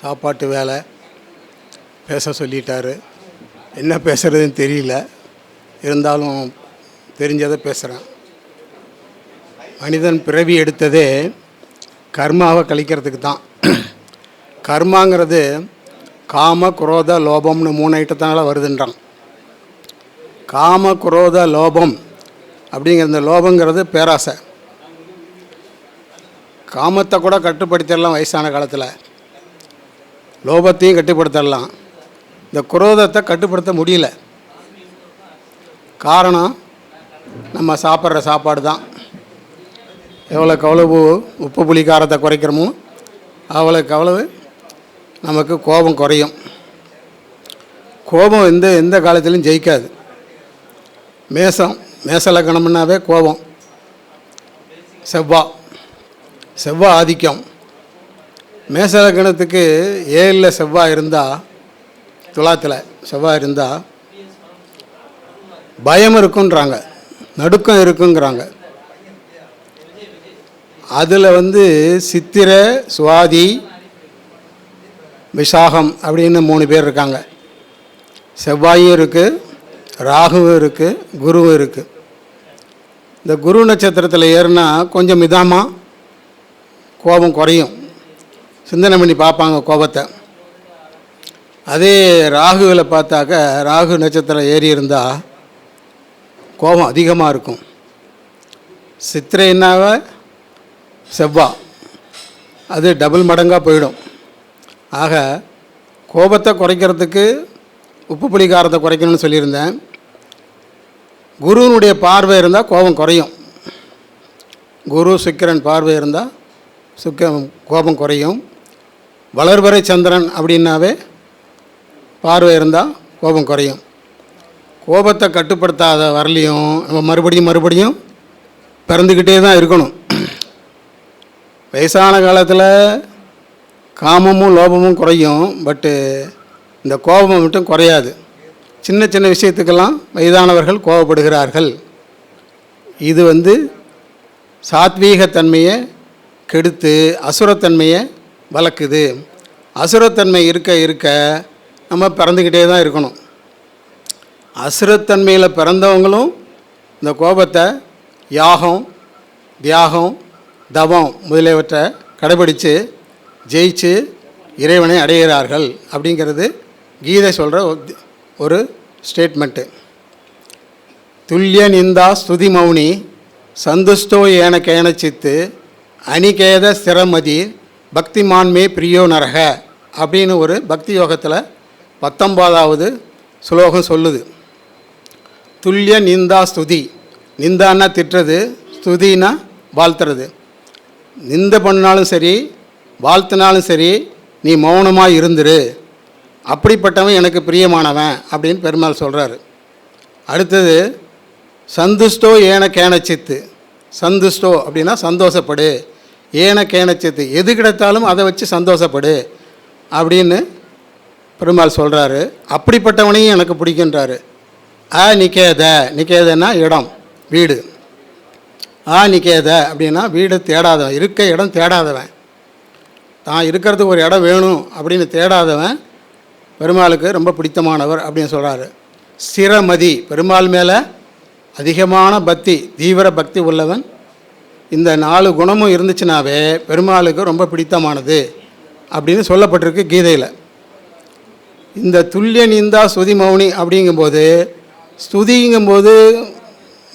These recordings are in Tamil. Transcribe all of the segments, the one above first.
சாப்பாட்டு வேலை பேச சொல்லிட்டாரு. என்ன பேசுகிறதுன்னு தெரியல. இருந்தாலும் தெரிஞ்சதை பேசுகிறேன் மனிதன் பிறவி எடுத்ததே கர்மாவை கழிக்கிறதுக்கு தான். கர்மாங்கிறது காம குரோத லோபம்னு மூணு ஐட்டத்தினால வருதுன்றான். காம குரோத லோபம் அப்படிங்கிற இந்த லோபங்கிறது பேராசை. காமத்தை கூட கட்டுப்படுத்திடலாம் வயசான காலத்தில். லோபத்தையும் கட்டுப்படுத்தலாம் இந்த குரோதத்தை கட்டுப்படுத்த முடியல. காரணம் நம்ம சாப்பிட்ற சாப்பாடு தான். எவ்வளோக்கு அவ்வளவு உப்பு புளி காரத்தை குறைக்கிறோமோ அவ்வளோக்கு அவ்வளவு நமக்கு கோபம் குறையும். கோபம் எந்த எந்த காலத்திலும் ஜெயிக்காது. மேசம் மேச லக்கணம்னாவே கோபம். செவ்வா செவ்வா ஆதிக்கம். மேசலக்கணத்துக்கு ஏழில் செவ்வாய் இருந்தால் துலாத்தில் செவ்வாய் இருந்தால் பயம் இருக்குன்றாங்க. நடுக்கம் இருக்குங்கிறாங்க. அதில் வந்து சித்திரை சுவாதி விசாகம் அப்படின்னு மூணு பேர் இருக்காங்க. செவ்வாயும் இருக்குது ராகுவும் இருக்குது குருவும் இருக்குது இந்த குரு நட்சத்திரத்தில் ஏறுனா கொஞ்சம் மிதமாக கோபம் குறையும். சிந்தனை பண்ணி பார்ப்பாங்க கோபத்தை. அதே ராகுவில் பார்த்தாக்க ராகு நட்சத்திரம் ஏறி இருந்தால் கோபம் அதிகமாக இருக்கும். சித்திரைனாவ செவ்வா. அது டபுள் மடங்காக போயிடும். ஆக கோபத்தை குறைக்கிறதுக்கு உப்பு புளிகாரத்தை குறைக்கணும்னு சொல்லியிருந்தேன். குருவினுடைய பார்வை இருந்தால் கோபம் குறையும். குரு சுக்கிரன் பார்வை இருந்தால் சுக்க கோபம் குறையும். வளர்வரை சந்திரன் அப்படின்னாவே பார்வை இருந்தால் கோபம் குறையும். கோபத்தை கட்டுப்படுத்தாத வரலையும் நம்ம மறுபடியும் மறுபடியும் பிறந்துக்கிட்டே தான் இருக்கணும். வயசான காலத்தில் காமமும் லோபமும் குறையும் பட்டு இந்த கோபம் மட்டும் குறையாது. சின்ன சின்ன விஷயத்துக்கெல்லாம் வயதானவர்கள் கோபப்படுகிறார்கள். இது வந்து சாத்வீகத்தன்மையை கெடுத்து அசுரத்தன்மையை வளர்க்குது. அசுரத்தன்மை இருக்க இருக்க நம்ம பிறந்துக்கிட்டே தான் இருக்கணும். அசுரத்தன்மையில் பிறந்தவங்களும் இந்த கோபத்தை யாகம் தியாகம் தவம் முதலியவற்றை கடைபிடித்து ஜெயிச்சு இறைவனை அடைகிறார்கள் அப்படிங்கிறது கீதை சொல்கிற ஒரு ஸ்டேட்மெண்ட்டு துல்லிய நிந்தா ஸ்துதி மௌனி சந்துஷ்டோ ஏன கேனச்சித்து அனிகேத ஸ்திரமதி பக்திமான்மே பிரியோ நரக அப்படின்னு ஒரு பக்தி யோகத்தில் பத்தொன்பதாவது ஸ்லோகம் சொல்லுது. துல்லிய நிந்தா ஸ்துதி. நிந்தான்னா திட்டுறது ஸ்துதினா வாழ்த்துறது. நிந்த பண்ணாலும் சரி வாழ்த்தினாலும் சரி நீ மௌனமாக இருந்துரு. அப்படிப்பட்டவன் எனக்கு பிரியமானவன் அப்படின்னு பெருமாள் சொல்கிறாரு அடுத்தது சந்துஷ்டோ ஏன கேனச்சித்து. சந்துஷ்டோ அப்படின்னா சந்தோஷப்படு. ஏன கேனச்சத்து எது கிடைத்தாலும் அதை வச்சு சந்தோஷப்படு அப்படின்னு பெருமாள் சொல்கிறாரு அப்படிப்பட்டவனையும் எனக்கு பிடிக்குன்றாரு. ஆ நிக்கேத. நிக்கேதன்னா இடம் வீடு. ஆ நிக்கேத அப்படின்னா வீடு தேடாதவன் இருக்க இடம் தேடாதவன். தான் இருக்கிறதுக்கு ஒரு இடம் வேணும் அப்படின்னு தேடாதவன் பெருமாளுக்கு ரொம்ப பிடித்தமானவர் அப்படின்னு சொல்கிறாரு சிரமதி பெருமாள் மேலே அதிகமான பக்தி தீவிர பக்தி உள்ளவன் இந்த நாலு குணமும் இருந்துச்சுனாவே பெருமாளுக்கு ரொம்ப பிடித்தமானது அப்படின்னு சொல்லப்பட்டிருக்கு கீதையில். இந்த துல்லிய நீந்தா ஸ்துதி மௌனி அப்படிங்கும்போது ஸ்துதிங்கும்போது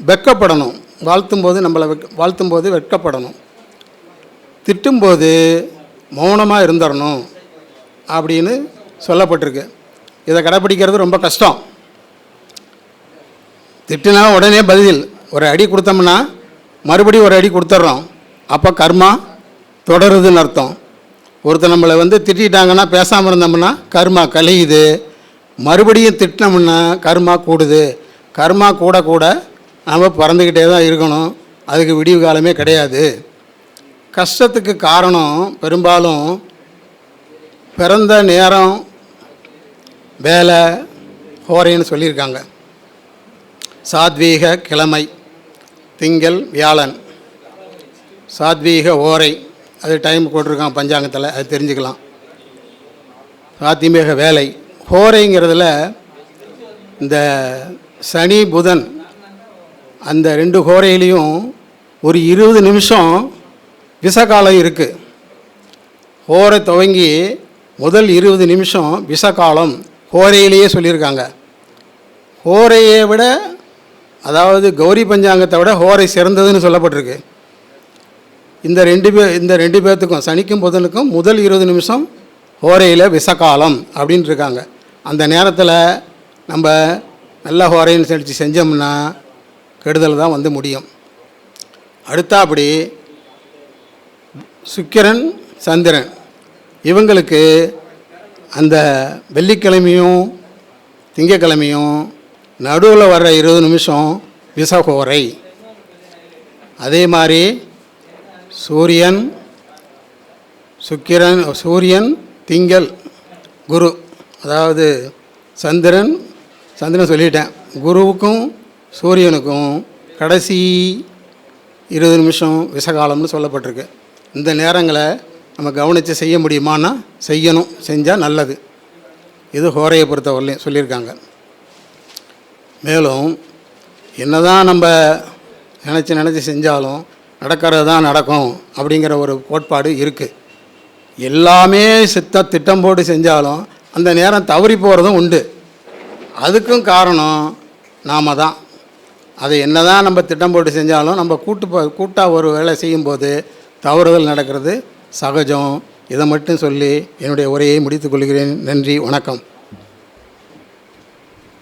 வெட்கப்படணும். வாழ்த்தும்போது நம்மளை வெக் வாழ்த்தும்போது வெட்கப்படணும். திட்டும்போது மௌனமாக இருந்துடணும் அப்படின்னு சொல்லப்பட்டிருக்கு. இதை கடைப்பிடிக்கிறது ரொம்ப கஷ்டம். திட்டுனா உடனே பதில். ஒரு அடி கொடுத்தோம்னா மறுபடியும் ஒரு அடி கொடுத்துட்றோம். அப்போ கர்மா தொடருதுன்னு அர்த்தம். ஒருத்தர் நம்மளை வந்து திட்டிட்டாங்கன்னா பேசாமல் இருந்தோம்னா கர்மா கழியுது மறுபடியும் திட்டினோம்னா கர்மா கூடுது. கர்மா கூட கூட நம்ம பறந்துக்கிட்டே தான் இருக்கணும். அதுக்கு விடிவு காலமே கிடையாது. கஷ்டத்துக்கு காரணம் பெரும்பாலும் பிறந்த நேரம் வேலை ஹோரைன்னு சொல்லியிருக்காங்க. சாத்வீக கிழமை. திங்கள் வியாழன். சாத்வீக ஓரை. அது டைம் போட்டிருக்கான் பஞ்சாங்கத்தில் அது தெரிஞ்சுக்கலாம். சாத்தியமேக வேலை. ஹோரைங்கிறதுல இந்த சனி புதன் அந்த ரெண்டு ஹோரையிலையும் ஒரு இருபது நிமிஷம் விசகாலம் இருக்குது ஹோரை துவங்கி முதல் இருபது நிமிஷம் விசகாலம் ஹோரையிலேயே சொல்லியிருக்காங்க. ஹோரையை விட அதாவது கௌரி பஞ்சாங்கத்தை விட ஹோரை சிறந்ததுன்னு சொல்லப்பட்டிருக்கு. இந்த ரெண்டு பே இந்த ரெண்டு பேர்த்துக்கும் சனிக்கும் புதனுக்கும் முதல் இருபது நிமிஷம் ஹோரையில் விஷக்காலம் அப்படின்ட்டு இருக்காங்க. அந்த நேரத்தில் நம்ம நல்ல ஹோரைன்னு செலுத்தி செஞ்சோம்னா கெடுதல் தான் வந்து முடியும். அடுத்தாப்படி சுக்கிரன் சந்திரன். இவங்களுக்கு அந்த வெள்ளிக்கிழமையும் திங்கக்கிழமையும் நடுவில் வர்ற இருபது நிமிஷம் விசகோரை அதே மாதிரி சூரியன் சுக்கிரன் சூரியன் திங்கள் குரு. அதாவது சந்திரன் சந்திரன் சொல்லிட்டேன். குருவுக்கும் சூரியனுக்கும் கடைசி இருபது நிமிஷம் விசகாலம்னு சொல்லப்பட்டிருக்கு. இந்த நேரங்களை நம்ம கவனித்து செய்ய முடியுமான்னா செய்யணும். செஞ்சால் நல்லது. இது ஹோரையை பொறுத்தவரையிலையும் சொல்லியிருக்காங்க. மேலும் என்னதான் நம்ம நினச்சி நினச்சி செஞ்சாலும் நடக்கிறது தான் நடக்கும் அப்படிங்கிற ஒரு கோட்பாடு இருக்குது எல்லாமே சித்த திட்டம் போட்டு செஞ்சாலும் அந்த நேரம் தவறி போகிறதும் உண்டு. அதுக்கும் காரணம் நாம் தான். அதை என்ன தான் நம்ம திட்டம் போட்டு செஞ்சாலும் நம்ம கூட்டு ப- கூட்டாக ஒரு வேலை செய்யும்போது தவறுதல் நடக்கிறது சகஜம். இதை மட்டும் சொல்லி என்னுடைய உரையை முடித்துக் கொள்கிறேன். நன்றி வணக்கம்.